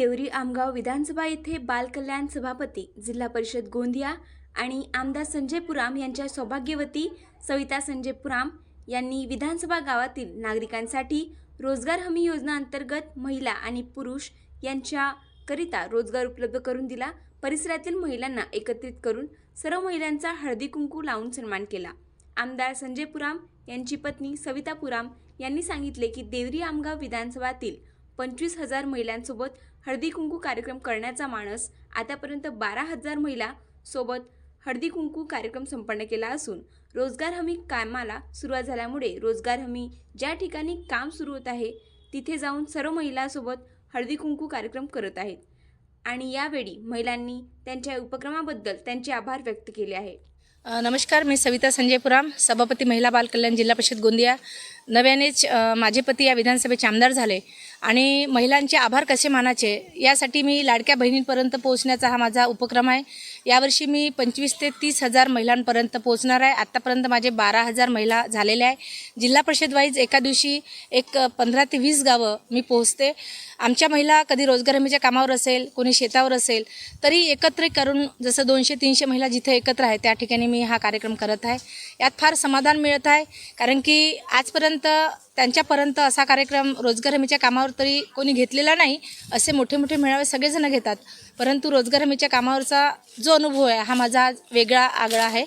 देवरी आमगाव विधानसभा येथे बालकल्याण सभापती जिल्हा परिषद गोंदिया आणि आमदार संजय पुराम यांच्या सौभाग्यवती सविता संजय पुराम यांनी विधानसभा गावातील नागरिकांसाठी रोजगार हमी योजना अंतर्गत महिला आणि पुरुष यांच्याकरिता रोजगार उपलब्ध करून दिला. परिसरातील महिलांना एकत्रित करून सर्व महिलांचा हळदी कुंकू लावून सन्मान केला. आमदार संजय पुराम यांची पत्नी सविता पुराम यांनी सांगितले की देवरी आमगाव विधानसभातील पंचवीस हजार महिलांसोबत हळदी कुंकू कार्यक्रम करण्याचा मानस आतापर्यंत बारा हजार महिला सोबत हळदी कुंकू कार्यक्रम संपन्न केला असून रोजगार हमी कामाला सुरुवात झाल्यामुळे रोजगार हमी ज्या ठिकाणी काम सुरू होत आहे तिथे जाऊन सर्व महिलांसोबत हळदी कुंकू कार्यक्रम करत आहेत. आणि यावेळी महिलांनी त्यांच्या उपक्रमाबद्दल त्यांचे आभार व्यक्त केले आहे नमस्कार मी सविता संजय पुराम सभापती महिला बाल कल्याण जिल्हा परिषद गोंदिया. नव्यानेच माझे पती या विधानसभेचे आमदार झाले. आणि महिलांचे आभार कसे मानायचे यासाठी मी लाडक्या बहिणींपर्यंत पोहोचण्याचा हा माझा उपक्रम आहे. यावर्षी मी पंचवीस ते तीस हजार महिलांपर्यंत पोहोचणार आहे. आत्तापर्यंत माझे बारा हजार महिला झालेल्या आहे. जिल्हा परिषदवाईज एका दिवशी एक पंधरा ते वीस गावं मी पोहोचते. आमच्या महिला कधी रोजगार हमीच्या कामावर असेल कोणी शेतावर असेल तरी एकत्र करून जसं दोनशे तीनशे महिला जिथे एकत्र आहे त्या ठिकाणी मी हा कार्यक्रम करत आहे. यात फार समाधान मिळत आहे कारण की आजपर्यंत त्यांच्यापर्यंत असा कार्यक्रम रोजगार हमीच्या कामावर तरी कोणी घेतलेला नाही असे मोठे मोठे मेळावे सगळेजण घेतात. परंतु रोजगार हमीच्या कामावरचा जो अनुभव आहे हा माझा वेगळा आगळा आहे.